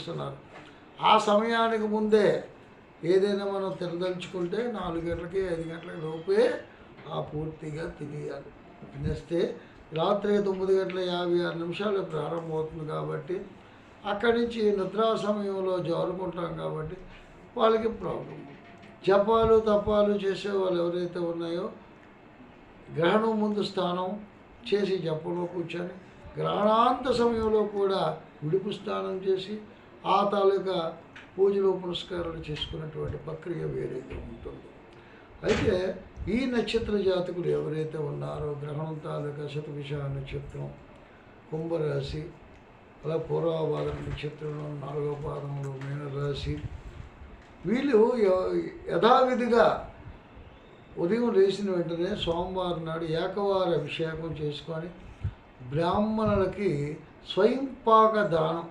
చేస్తున్నారు. ఆ సమయానికి ముందే ఏదైనా మనం తిరదలుచుకుంటే నాలుగు గంటలకి ఐదు గంటల లోపే ఆ పూర్తిగా తినేయాలి. తినేస్తే రాత్రి తొమ్మిది గంటల యాభై ఆరు నిమిషాలు ప్రారంభమవుతుంది కాబట్టి అక్కడి నుంచి నిద్రా సమయంలో జారుకుంటాం కాబట్టి వాళ్ళకి ప్రాబ్లం. జపాలు తపాలు చేసే వాళ్ళు ఎవరైతే ఉన్నాయో గ్రహణం ముందు స్నానం చేసి జపంలో కూర్చొని గ్రహణాంత సమయంలో కూడా విడుపు స్నానం చేసి ఆ తాలూకా పూజలు పురస్కారాలు చేసుకున్నటువంటి ప్రక్రియ వేరేగా ఉంటుంది. అయితే ఈ నక్షత్ర జాతకులు ఎవరైతే ఉన్నారో గ్రహణం తాలూకా శతభిష నక్షత్రం కుంభరాశి అలా పూర్వభాద నక్షత్రంలో నాలుగో పాదంలో మీనరాశి వీళ్ళు యథావిధిగా ఉదయం లేచిన వెంటనే సోమవారం నాడు ఏకవార అభిషేకం చేసుకొని బ్రాహ్మణులకి స్వయంపాక దానం